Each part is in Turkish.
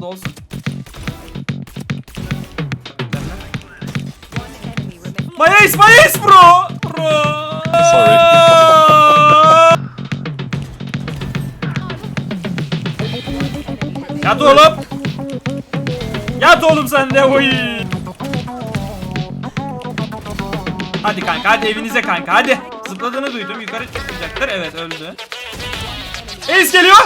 O da olsun. My ace, my ace bro! Bro! Sorry. Yat oğlum! Yat oğlum sen de oy! Hadi kanka hadi evinize kanka hadi. Zıpladığını duydum yukarı çıkacaktır evet öldü. Ace geliyor.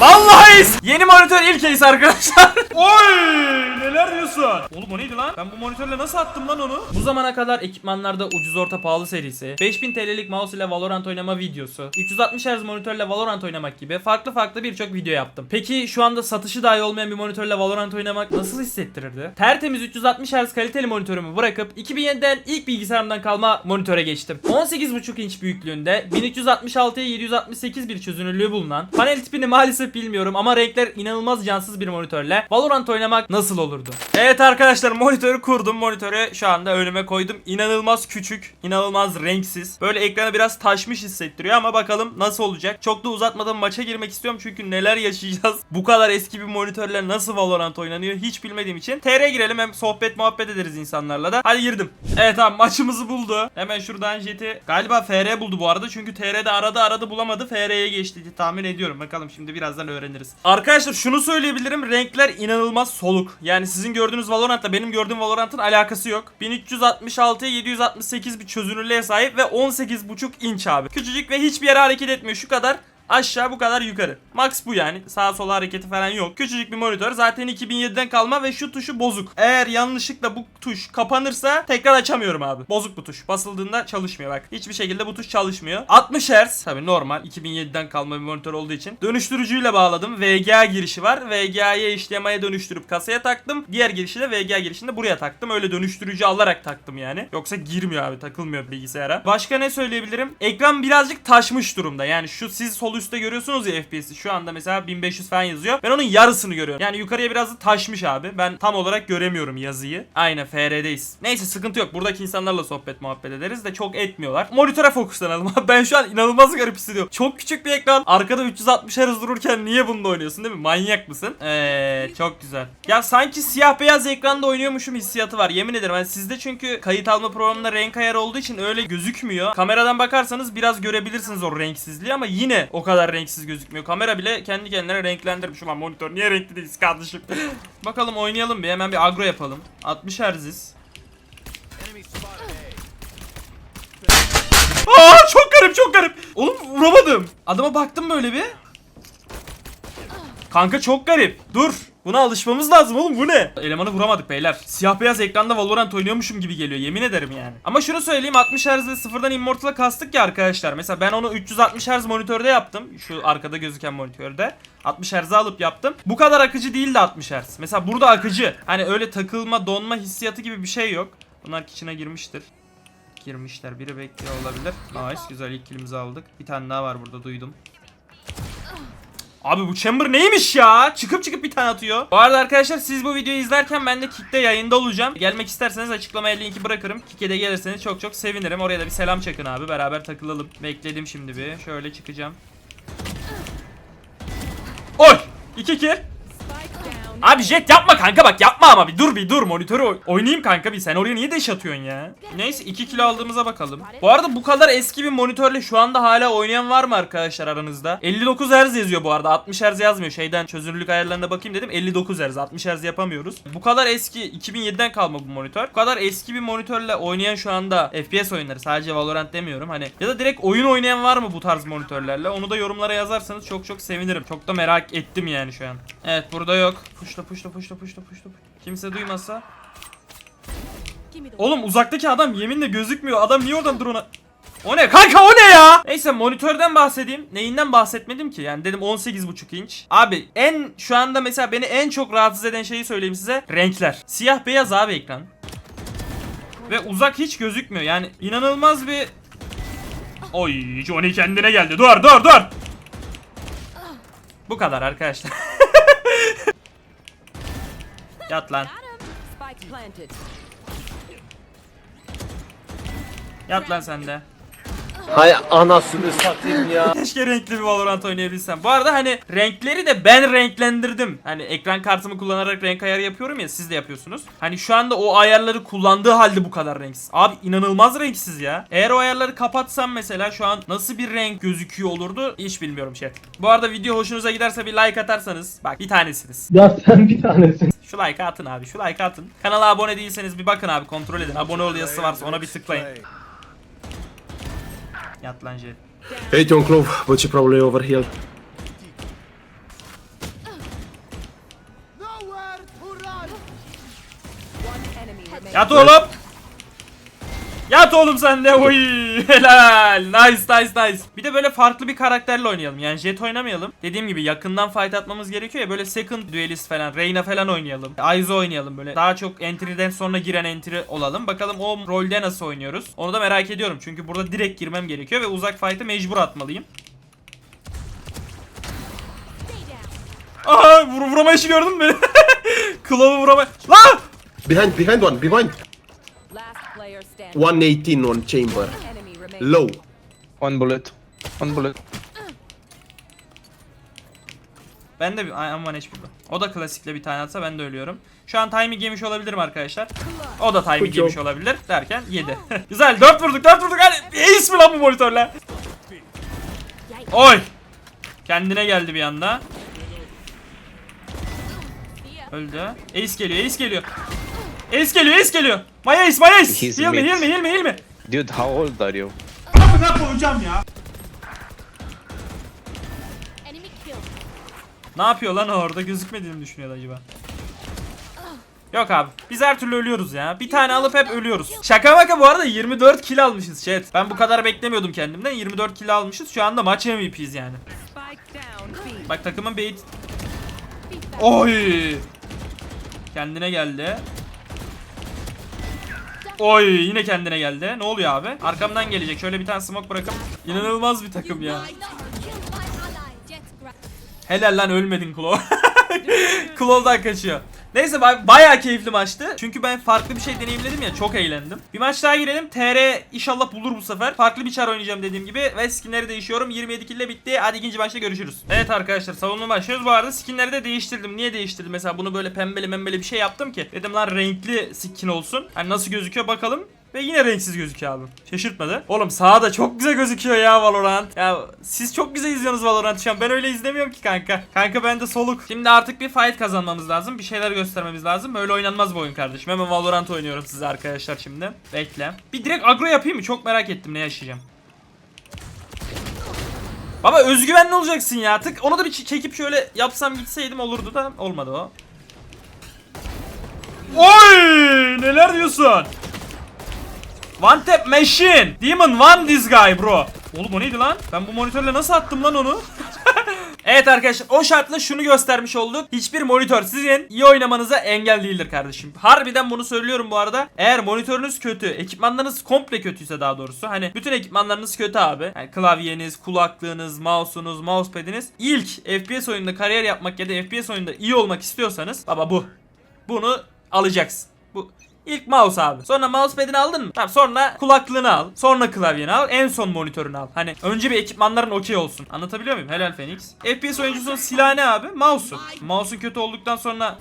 Vallahi Ace. Yeni monitör ilk Ace arkadaşlar. Oy neler diyorsun? Oğlum o neydi lan? Ben bu monitörle nasıl attım lan onu? Bu zamana kadar ekipmanlarda ucuz orta pahalı serisi, 5000 TL'lik mouse ile Valorant oynama videosu, 360 Hz monitörle Valorant oynamak gibi farklı farklı birçok video yaptım. Peki şu anda satışı dahi olmayan bir monitörle Valorant oynamak nasıl hissettirirdi? Tertemiz 360 Hz kaliteli monitörümü bırakıp 2007'den ilk bilgisayarımdan kalma monitöre geçtim. 18.5 inç büyüklüğünde 1366'ya 768 bir çözünürlüğü bulunan panel tipini maalesef bilmiyorum ama renkler inanılmaz cansız bir monitörle Valorant oynamak nasıl olurdu? Evet arkadaşlar monitörü kurdum. Monitörü şu anda önüme koydum. İnanılmaz küçük, inanılmaz renksiz. Böyle ekranı biraz taşmış hissettiriyor ama bakalım nasıl olacak. Çok da uzatmadan maça girmek istiyorum çünkü neler yaşayacağız. Bu kadar eski bir monitörle nasıl Valorant oynanıyor hiç bilmediğim için. TR girelim hem sohbet muhabbet ederiz insanlarla da. Hadi girdim. Evet abi maçımızı buldu. Hemen şuradan jeti galiba FR buldu bu arada çünkü TR'de aradı aradı bulamadı. FR'ye geçti diye tahmin ediyorum. Bakalım şimdi birazdan öğreniriz. Arkadaşlar şunu söyleyebilirim. Renkler inanılmaz soluk. Yani sizin gördüğünüz Valorant'la benim gördüğüm Valorant'ın alakası yok. 1366'ya 768 bir çözünürlüğe sahip ve 18.5 inç abi. Küçücük ve hiçbir yere hareket etmiyor. Şu kadar Aşağı bu kadar yukarı. Max bu yani. Sağa sola hareketi falan yok. Küçücük bir monitör. Zaten 2007'den kalma ve şu tuşu bozuk. Eğer yanlışlıkla bu tuş kapanırsa tekrar açamıyorum abi. Bozuk bu tuş. Basıldığında çalışmıyor bak. Hiçbir şekilde bu tuş çalışmıyor. 60 Hz. Tabii normal. 2007'den kalma bir monitör olduğu için. Dönüştürücüyle bağladım. VGA girişi var. VGA'yı HDMI'ye dönüştürüp kasaya taktım. Diğer girişi de VGA girişini de buraya taktım. Öyle dönüştürücü alarak taktım yani. Yoksa girmiyor abi. Takılmıyor bilgisayara. Başka ne söyleyebilirim? Ekran birazcık taşmış durumda. Yani şu siz sol üstte görüyorsunuz ya FPS'i. Şu anda mesela 1500 falan yazıyor. Ben onun yarısını görüyorum. Yani yukarıya biraz da taşmış abi. Ben tam olarak göremiyorum yazıyı. Aynen FR'deyiz. Neyse sıkıntı yok. Buradaki insanlarla sohbet muhabbet ederiz de çok etmiyorlar. Monitöre fokuslanalım. ben şu an inanılmaz garip hissediyorum. Çok küçük bir ekran. Arkada 360 Hz dururken niye bunda oynuyorsun değil mi? Manyak mısın? Eee çok güzel. Ya sanki siyah beyaz ekranda oynuyormuşum hissiyatı var. Yemin ederim. Yani sizde çünkü kayıt alma programında renk ayarı olduğu için öyle gözükmüyor. Kameradan bakarsanız biraz görebilirsiniz o renksizliği ama yine o kadar renksiz gözükmüyor. Kamera bile kendi kendine renklendirmiş. Ulan monitör niye renkli değiliz kardeşim? Bakalım oynayalım bir. Hemen bir agro yapalım. 60 Hz'iz. Aa çok garip çok garip. Oğlum vuramadım. Adama baktım böyle bir. Kanka çok garip. Dur. Buna alışmamız lazım oğlum bu ne? Elemanı vuramadık beyler. Siyah beyaz ekranda Valorant oynuyormuşum gibi geliyor yemin ederim yani. Ama şunu söyleyeyim 60 Hz ile sıfırdan Immortal'a kastık ya arkadaşlar. Mesela ben onu 360 Hz monitörde yaptım. Şu arkada gözüken monitörde. 60 Hz'e alıp yaptım. Bu kadar akıcı değildi 60 Hz. Mesela burada akıcı. Hani öyle takılma, donma hissiyatı gibi bir şey yok. Bunlar içine girmiştir. Girmişler. Biri bekliyor olabilir. Nice. Güzel ilk kilimizi aldık. Bir tane daha var burada duydum. Abi bu Chamber neymiş ya? Çıkıp çıkıp bir tane atıyor. Bu arada arkadaşlar siz bu videoyu izlerken ben de Kick'te yayında olacağım. Gelmek isterseniz açıklamaya linki bırakırım. Kick'e de gelirseniz çok çok sevinirim. Oraya da bir selam çakın abi. Beraber takılalım. Bekledim şimdi bir. Şöyle çıkacağım. Oy! 2 kill. Abi jet yapma kanka bak yapma ama bir dur bir dur monitörü oy- oynayayım kanka bir sen oraya niye deş atıyorsun ya? Neyse 2 kilo aldığımıza bakalım. Bu arada bu kadar eski bir monitörle şu anda hala oynayan var mı arkadaşlar aranızda? 59 Hz yazıyor bu arada 60 Hz yazmıyor şeyden çözünürlük ayarlarına bakayım dedim 59 Hz 60 Hz yapamıyoruz. Bu kadar eski 2007'den kalma bu monitör. Bu kadar eski bir monitörle oynayan şu anda FPS oyunları sadece Valorant demiyorum hani ya da direkt oyun oynayan var mı bu tarz monitörlerle onu da yorumlara yazarsanız çok çok sevinirim. Çok da merak ettim yani şu an. Evet burada yok. Puşla puşla puşla puşla puşla. Kimse duymasa. Oğlum uzaktaki adam yeminle gözükmüyor. Adam niye oradan drone'a... O ne kanka o ne ya? Neyse monitörden bahsedeyim. Neyinden bahsetmedim ki? Yani dedim 18.5 inç. Abi en şu anda mesela beni en çok rahatsız eden şeyi söyleyeyim size. Renkler. Siyah beyaz abi ekran. Ve uzak hiç gözükmüyor. Yani inanılmaz bir Oy Johnny kendine geldi. Dur dur dur. Bu kadar arkadaşlar. Yat lan. Yat lan sen de. Hay anasını satayım ya. Keşke renkli bir Valorant oynayabilsem. Bu arada hani renkleri de ben renklendirdim. Hani ekran kartımı kullanarak renk ayarı yapıyorum ya siz de yapıyorsunuz. Hani şu anda o ayarları kullandığı halde bu kadar renksiz. Abi inanılmaz renksiz ya. Eğer o ayarları kapatsam mesela şu an nasıl bir renk gözüküyor olurdu hiç bilmiyorum şey. Bu arada video hoşunuza giderse bir like atarsanız bak bir tanesiniz. Ya sen bir tanesin. Şu like atın abi şu like atın. Kanala abone değilseniz bir bakın abi kontrol edin. Abone ol yazısı varsa ona bir tıklayın. Yat lan Jet. Hey John Clove, but you probably overhealed. Enemy remaining. Yat oğlum. Sen de. Oy helal. Nice nice nice. Bir de böyle farklı bir karakterle oynayalım. Yani Jet oynamayalım. Dediğim gibi yakından fight atmamız gerekiyor ya böyle second duelist falan, Reyna falan oynayalım. Aizo oynayalım böyle. Daha çok entry'den sonra giren entry olalım. Bakalım o rolde nasıl oynuyoruz. Onu da merak ediyorum. Çünkü burada direkt girmem gerekiyor ve uzak fight'ı mecbur atmalıyım. Aha vur vurama işi gördün mü? Kılavı vurama. Lan! Behind, behind one, behind. Last player standing. 118 on chamber. Low. One bullet. One bullet. Ben de bir Ay, aman hiç burada. O da klasikle bir tane atsa ben de ölüyorum. Şu an timing yemiş olabilirim arkadaşlar. O da timing yemiş olabilir derken 7. Güzel 4 vurduk 4 vurduk hadi. Ace mi lan bu monitörle? Oy. Kendine geldi bir anda. Öldü. Ace geliyor Ace geliyor. Ace geliyor Ace geliyor. My Ace my Ace. He's Heal me mid. heal me heal me heal me. Dude, how old are you? Enemy kill. Ne yapıyor lan o orada gözükmediğini mi düşünüyor acaba? Yok abi biz her türlü ölüyoruz ya. Bir tane alıp hep ölüyoruz. Şaka maka bu arada 24 kill almışız chat. Ben bu kadar beklemiyordum kendimden. 24 kill almışız. Şu anda maç MVP'yiz yani. Spike down. B. Bak takımın bait. Oy! Kendine geldi. Oy yine kendine geldi. Ne oluyor abi? Arkamdan gelecek. Şöyle bir tane smoke bırakıp inanılmaz bir takım ya. Helal lan ölmedin Klo. Klo'dan kaçıyor. Neyse ba- bayağı keyifli maçtı. Çünkü ben farklı bir şey deneyimledim ya çok eğlendim. Bir maç daha girelim. TR inşallah bulur bu sefer. Farklı bir çar oynayacağım dediğim gibi. Ve skinleri değişiyorum. 27 kill ile bitti. Hadi ikinci maçta görüşürüz. Evet arkadaşlar savunma başlıyoruz. Bu arada skinleri de değiştirdim. Niye değiştirdim? Mesela bunu böyle pembeli membeli bir şey yaptım ki. Dedim lan renkli skin olsun. Hani nasıl gözüküyor bakalım. Ve yine renksiz gözüküyor abi. Şaşırtmadı. Oğlum sağda çok güzel gözüküyor ya Valorant. Ya siz çok güzel izliyorsunuz Valorant şu an. Ben öyle izlemiyorum ki kanka. Kanka bende soluk. Şimdi artık bir fight kazanmamız lazım. Bir şeyler göstermemiz lazım. Böyle oynanmaz bu oyun kardeşim. Hemen Valorant oynuyorum size arkadaşlar şimdi. Bekle. Bir direkt agro yapayım mı? Çok merak ettim ne yaşayacağım. Baba özgüvenli olacaksın ya. Tık onu da bir çekip şöyle yapsam gitseydim olurdu da olmadı o. Oy! Neler diyorsun? One tap machine. Demon one this guy bro. Oğlum o neydi lan? Ben bu monitörle nasıl attım lan onu? evet arkadaşlar o şartla şunu göstermiş olduk. Hiçbir monitör sizin iyi oynamanıza engel değildir kardeşim. Harbiden bunu söylüyorum bu arada. Eğer monitörünüz kötü, ekipmanlarınız komple kötüyse daha doğrusu. Hani bütün ekipmanlarınız kötü abi. Yani klavyeniz, kulaklığınız, mouse'unuz, mousepad'iniz. İlk FPS oyununda kariyer yapmak ya da FPS oyunda iyi olmak istiyorsanız baba bu. Bunu alacaksın. Bu İlk mouse abi. Sonra mousepad'ini aldın mı? Tamam sonra kulaklığını al. Sonra klavyeni al. En son monitörünü al. Hani önce bir ekipmanların okey olsun. Anlatabiliyor muyum? Helal Phoenix. FPS oyuncusunun silahı ne abi? Mouse'u. Mouse'un kötü olduktan sonra.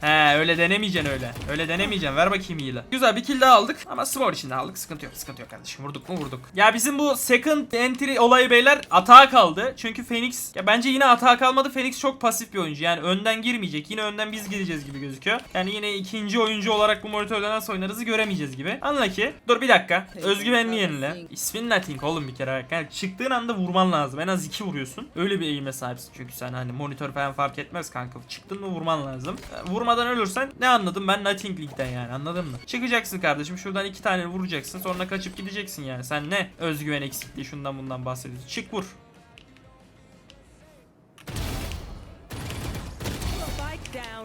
He öyle denemeyeceksin öyle. Öyle denemeyeceksin. Ver bakayım hile. Güzel bir kill daha aldık ama small içinde aldık. Sıkıntı yok. Sıkıntı yok kardeşim. Vurduk mu vurduk. Ya bizim bu second entry olayı beyler atağa kaldı. Çünkü Phoenix ya bence yine atağa kalmadı. Phoenix çok pasif bir oyuncu. Yani önden girmeyecek. Yine önden biz gideceğiz gibi gözüküyor. Yani yine ikinci oyuncu olarak bu monitörde nasıl oynarızı göremeyeceğiz gibi. Anla ki. Dur bir dakika. Özgüvenli yenile. İsmin Nothing oğlum bir kere. Yani çıktığın anda vurman lazım. En az iki vuruyorsun. Öyle bir eğime sahipsin çünkü sen hani monitör falan fark etmez kanka. Çıktın mı vurman lazım. Vurmadan ölürsen ne anladım ben Nothing League'den yani anladın mı? Çıkacaksın kardeşim şuradan iki tane vuracaksın sonra kaçıp gideceksin yani. Sen ne özgüven eksikliği şundan bundan bahsediyorsun. Çık vur.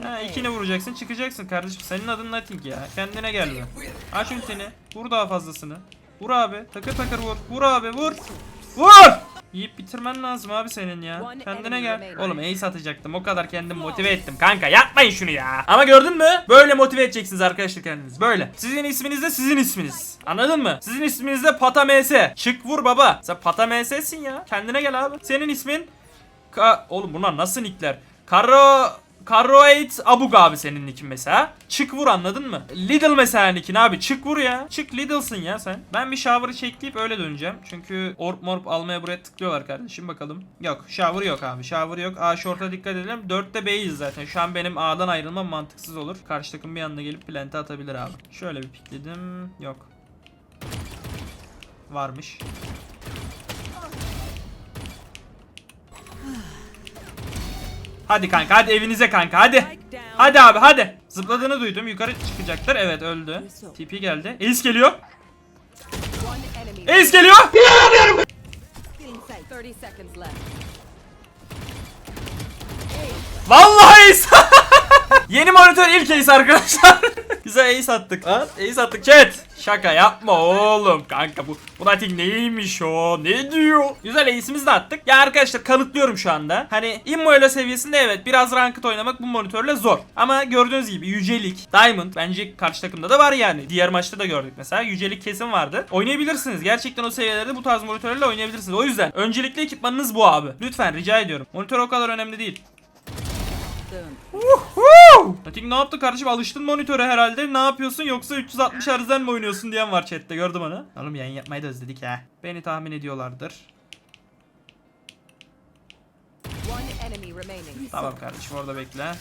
Ha, ikini vuracaksın çıkacaksın kardeşim. Senin adın Nothing ya. Kendine gel be. Aç ultini. Vur daha fazlasını. Vur abi. Takır takır vur. Vur abi vur. Vur! Yiyip bitirmen lazım abi senin ya. Kendine gel. Oğlum ace atacaktım. O kadar kendimi motive ettim. Kanka yapmayın şunu ya. Ama gördün mü? Böyle motive edeceksiniz arkadaşlar kendiniz. Böyle. Sizin isminiz de sizin isminiz. Anladın mı? Sizin isminiz de Pata MS. Çık vur baba. Sen Pata MS'sin ya. Kendine gel abi. Senin ismin Ka Oğlum bunlar nasıl nickler? Karo Karoait Abug abi senin nickin mesela. Çık vur anladın mı? Lidl mesela nickin abi. Çık vur ya. Çık Lidl'sın ya sen. Ben bir shower'ı çekleyip öyle döneceğim. Çünkü orp morp almaya buraya tıklıyorlar kardeşim bakalım. Yok shower yok abi. Shower yok. A short'a dikkat edelim. 4'te B'yiz zaten. Şu an benim A'dan ayrılmam mantıksız olur. Karşı takım bir anda gelip plante atabilir abi. Şöyle bir pikledim. Yok. Varmış. Hadi kanka hadi evinize kanka hadi. Hadi abi hadi. Zıpladığını duydum. Yukarı çıkacaktır. Evet öldü. TP geldi. Ace geliyor. Ace geliyor. Feeling safe. 30 seconds left. Vallahi ace. Yeni monitör ilk ace arkadaşlar. Güzel ace attık. Ha? Ace attık chat. Şaka yapma oğlum. Kanka bu bu nating neymiş o? Ne diyor? Güzel ace'imizi de attık. Ya arkadaşlar kanıtlıyorum şu anda. Hani Immoelo seviyesinde evet biraz ranked oynamak bu monitörle zor. Ama gördüğünüz gibi yücelik, diamond bence karşı takımda da var yani. Diğer maçta da gördük mesela. Yücelik kesin vardı. Oynayabilirsiniz. Gerçekten o seviyelerde bu tarz monitörlerle oynayabilirsiniz. O yüzden öncelikli ekipmanınız bu abi. Lütfen rica ediyorum. Monitör o kadar önemli değil. Nating ne yaptı kardeşim? Alıştın monitöre herhalde. Ne yapıyorsun yoksa 360 Hz'den mi oynuyorsun diyen var chatte gördüm onu. Oğlum yayın yapmayı da özledik ha. Beni tahmin ediyorlardır. Tamam kardeşim orada bekle.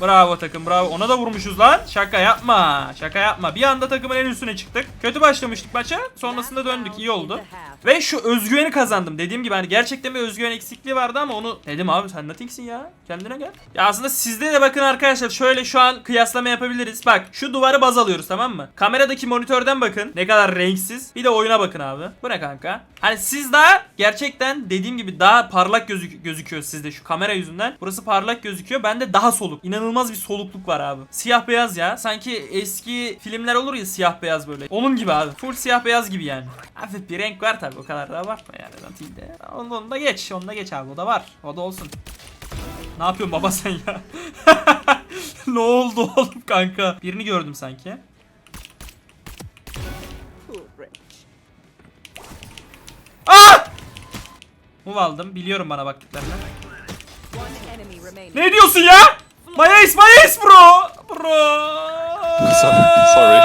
Bravo takım bravo. Ona da vurmuşuz lan. Şaka yapma. Şaka yapma. Bir anda takımın en üstüne çıktık. Kötü başlamıştık maça. Sonrasında döndük. iyi oldu. Ve şu özgüveni kazandım. Dediğim gibi hani gerçekten bir özgüven eksikliği vardı ama onu dedim abi sen nothingsin ya. Kendine gel. Ya aslında sizde de bakın arkadaşlar şöyle şu an kıyaslama yapabiliriz. Bak şu duvarı baz alıyoruz tamam mı? Kameradaki monitörden bakın. Ne kadar renksiz. Bir de oyuna bakın abi. Bu ne kanka? Hani siz daha gerçekten dediğim gibi daha parlak gözük gözüküyor sizde şu kamera yüzünden. Burası parlak gözüküyor. Bende daha soluk. İnanılmaz bir solukluk var abi. Siyah beyaz ya. Sanki eski filmler olur ya siyah beyaz böyle. Onun gibi abi. Full siyah beyaz gibi yani. Hafif bir renk var tabi o kadar da abartma yani. Natil'de. Onu, onu da geç. Onu da geç abi. O da var. O da olsun. Ne yapıyorsun baba sen ya? ne oldu oğlum kanka? Birini gördüm sanki. Aa! Move aldım. Biliyorum bana baktıklarını. Ne diyorsun ya? My ace, my ace bro. Bro. Sorry.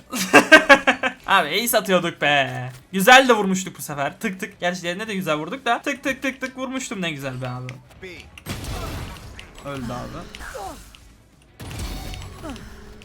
Abi ace atıyorduk be. Güzel de vurmuştuk bu sefer. Tık tık. Gerçi diğerine de güzel vurduk da. Tık tık tık tık vurmuştum ne güzel be abi. Öldü abi.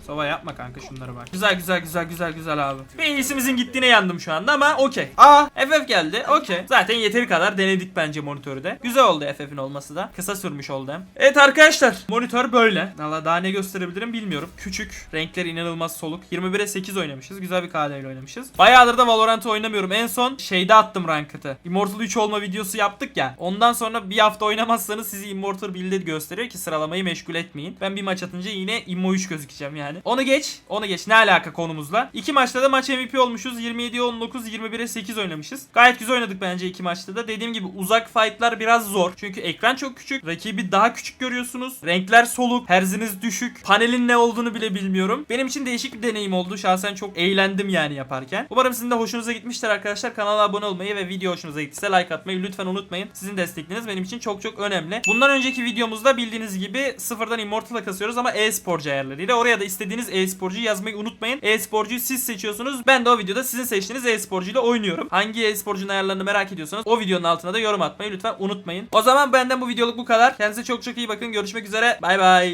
Sova yapma kanka şunlara bak. Güzel güzel güzel güzel güzel abi. Bir iyimizin gittiğine yandım şu anda ama okey. Aa FF geldi okey. Zaten yeteri kadar denedik bence monitörü de. Güzel oldu FF'in olması da. Kısa sürmüş oldu hem. Evet arkadaşlar monitör böyle. Valla daha ne gösterebilirim bilmiyorum. Küçük. Renkler inanılmaz soluk. 21'e 8 oynamışız. Güzel bir KD oynamışız. Bayağıdır da Valorant'ı oynamıyorum. En son şeyde attım ranked'ı. Immortal 3 olma videosu yaptık ya. Ondan sonra bir hafta oynamazsanız sizi Immortal Build'e gösteriyor ki sıralamayı meşgul etmeyin. Ben bir maç atınca yine Immo 3 gözükeceğim yani. Onu geç. Onu geç. Ne alaka konumuzla? İki maçta da maç MVP olmuşuz. 27'ye 19, 21'e 8 oynamışız. Gayet güzel oynadık bence iki maçta da. Dediğim gibi uzak fightlar biraz zor. Çünkü ekran çok küçük. Rakibi daha küçük görüyorsunuz. Renkler soluk. Herziniz düşük. Panelin ne olduğunu bile bilmiyorum. Benim için değişik bir deneyim oldu. Şahsen çok eğlendim yani yaparken. Umarım sizin de hoşunuza gitmiştir arkadaşlar. Kanala abone olmayı ve video hoşunuza gittiyse like atmayı lütfen unutmayın. Sizin destekleriniz benim için çok çok önemli. Bundan önceki videomuzda bildiğiniz gibi sıfırdan Immortal'a kasıyoruz ama e-sporcu ayarlarıyla. Oraya da istediğiniz e-sporcuyu yazmayı unutmayın. E-sporcuyu siz seçiyorsunuz. Ben de o videoda sizin seçtiğiniz e-sporcuyla oynuyorum. Hangi e-sporcunun ayarlarını merak ediyorsanız o videonun altına da yorum atmayı lütfen unutmayın. O zaman benden bu videoluk bu kadar. Kendinize çok çok iyi bakın. Görüşmek üzere. Bay bay.